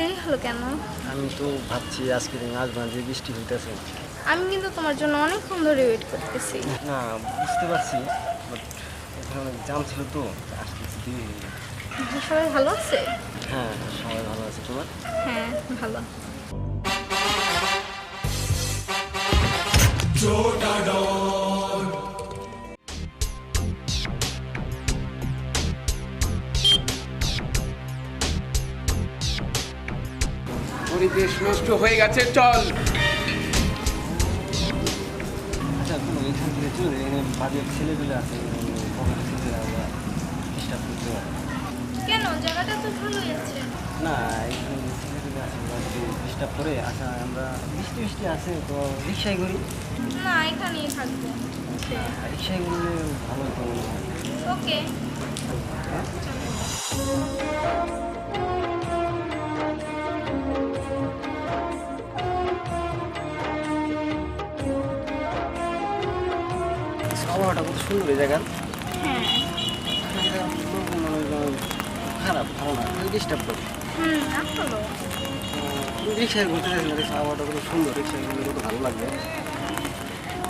দেরি হলো কেন? আমি তো ভাবছি আজকে দিন আসব যে বৃষ্টি হইতেছে। আমি কিন্তু তোমার জন্য অনেকক্ষণ ধরে ওয়েট করতেছি। না বুঝতে পারছি বাট এখানে অনেক জাম ছিল তো আসতেছি দেরি হয়ে গেলো। সবাই ভালো আছে? হ্যাঁ সবাই ভালো আছে তোমার? হ্যাঁ ভালো। পরিবেশ নষ্ট হয়ে গেছে চল। আচ্ছা তুমি এখান থেকে চলে এখানে বাড়ির ছেলেগুলো আছে পকেট ডিস্টার্ব করতে পারে। কেন? জায়গাটা তো ভালোই আছে না এখানে ছেলেগুলো আছে ওরা যদি ডিস্টার্ব করে আচ্ছা আমরা বৃষ্টি বৃষ্টি আছে তো রিক্সায় করি। না এখানেই থাকব। রিক্সায় করলে ভালো তো ওকে। আবহাওয়াটা কত সুন্দর এই জায়গার। হ্যাঁ। খারাপ ভালো না ডিস্টার্ব করে। রিক্সায় ঘুরতে না রিক্সা আবহাওয়াটা কত সুন্দর রিক্সায় ঘুরলে কত ভালো লাগবে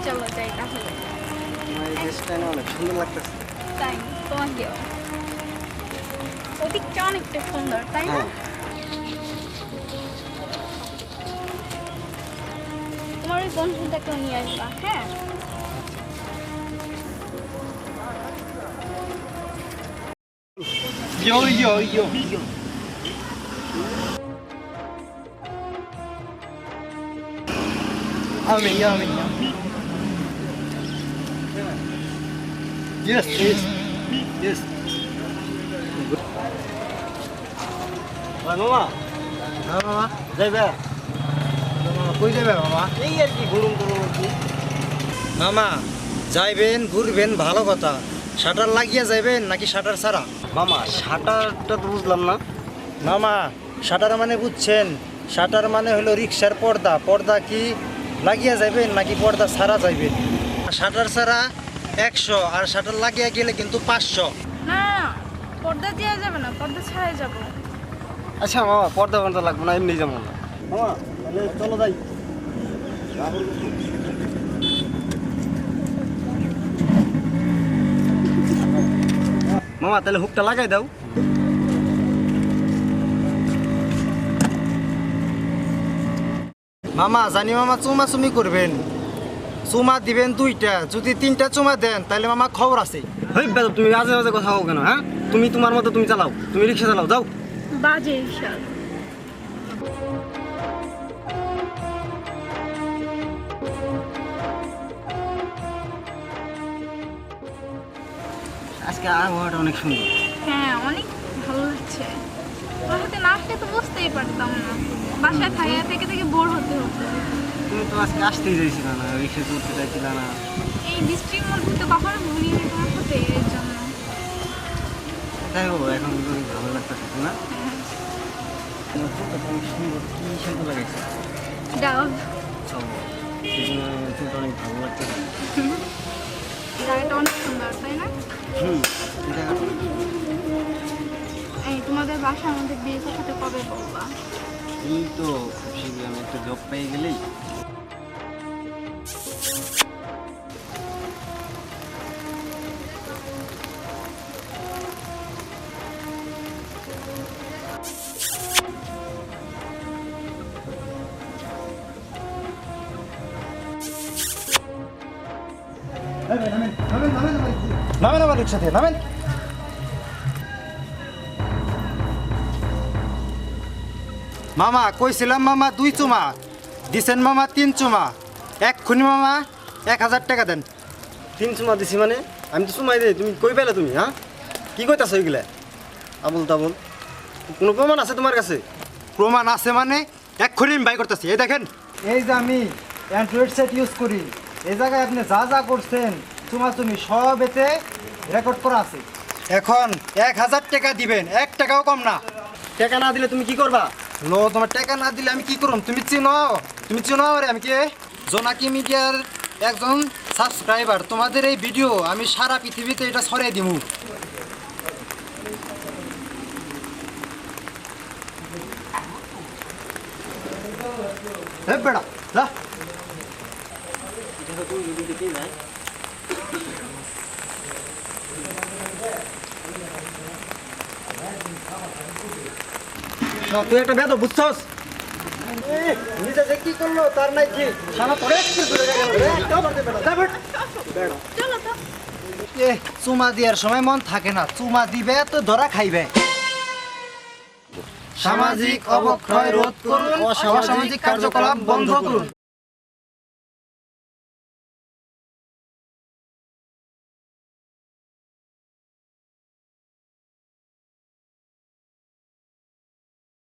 চলো যাই তাহলে। আমার এই দেশটা না অনেক সুন্দর লাগতেছে। তাই তোমাকেও ওদিকটা অনেকটা সুন্দর তাই না? হ্যাঁ। তোমার ওই বন্ধুটাকেও নিয়ে আসবা হ্যাঁ? Yo, yo, yo, yo. Amin, amin, amin. Yes, yes, yes. মামা হ্যাঁ মামা। যাইবে কই যাবে মামা? এই আর কি ঘুরুম টুরুম কি। মামা যাইবেন ঘুরবেন ভালো কথা। শাটার লাগিয়ে যাইবেন নাকি শাটার ছাড়া? মামা সাঁটারটা তো বুঝলাম না। মামা শাটার মানে বুঝছেন শাটার মানে হলো রিক্সার পর্দা। পর্দা কি লাগিয়ে যাইবেন নাকি পর্দা ছাড়া যাইবেন? শাটার ছাড়া একশো আর শাটার লাগিয়ে গেলে কিন্তু পাঁচশো। না পর্দা দেওয়া যাবে না পর্দা ছাড়াই যাব। আচ্ছা মামা পর্দা পর্দা লাগবে না এমনি যেমন না। মামা তাহলে চলো যাই। মামা তাহলে হুকটা লাগাই দাও। মামা, জানি মামা চুমা চুমি করবেন। চুমা দিবেন দুইটা, যদি তিনটা চুমা দেন, তাহলে মামা খবর আছে। তুমি মাঝে মাঝে কথা হোক কেন হ্যাঁ? তুমি তোমার মতো তুমি চালাও, তুমি রিক্সা চালাও, যাও। বাজে হিসাব। আজকে আবহাওয়াটা অনেক সুন্দর। হ্যাঁ অনেক ভালো লাগছে। তোমার হাতে না আসলে তো বুঝতেই পারতাম না। বাসায় থাকা থেকে থেকে বোর হতে হতো। তুমি তো আজকে আসতেই চাইছিল না রিক্সা চলতে চাইছিল না। এই বৃষ্টির মধ্যে তো কখনো ভুলিনি তোমার সাথে এর জন্য। যাই হোক এখন অনেক ভালো লাগতেছে তাই না? তোমার চুলটা অনেক সুন্দর কি শ্যাম্পু লাগাইছে ডাব চুলটা অনেক ভালো লাগতেছে। জায়গাটা অনেক সুন্দর তাই না? হুম এই তোমাদের বাসার মধ্যে বিয়ে সাথে কবে বলবা? এই তো খুব শীঘ্রই আমি একটা জব পেয়ে গেলেই। নামেন আমার রিক্সা থেকে নামেন। মামা কইছিলাম মামা দুই চুমা দিছেন মামা তিন চুমা। এক খুনি মামা এক হাজার টাকা দেন। তিন চুমা দিছি মানে? আমি তো চুমাই দিই তুমি কই পেলে তুমি হ্যাঁ? কি কইতাছো এগুলা আবুল তাবুল কোনো প্রমাণ আছে তোমার কাছে? প্রমাণ আছে মানে? এক খুনি বাই করতেছি এই দেখেন। এই যে আমি অ্যান্ড্রয়েড সেট ইউজ করি এই জায়গায় আপনি যা যা করছেন চুমা চুমি সব এতে রেকর্ড করা আছে। এখন এক হাজার টাকা দিবেন, এক টাকাও কম না। টাকা না দিলে তুমি কি করবা? লো, তোমার টাকা না দিলে আমি কি করুম? তুমি চিনো তুমি চিনো আমি কে? জোনাকি মিডিয়ার একজন সাবস্ক্রাইবার তোমাদের এই ভিডিও আমি সারা পৃথিবীতে এটা ছড়িয়ে দিমু। এ বেড়া, যা। তুই একটা বেদ বুঝছস? নিজে যে কি করল তার নাই কি? সারা পরে এ চুমা দেওয়ার সময় মন থাকে না। চুমা দিবে তো ধরা খাইবে। সামাজিক অবক্ষয় রোধ করুন অসামাজিক কার্যকলাপ বন্ধ করুন।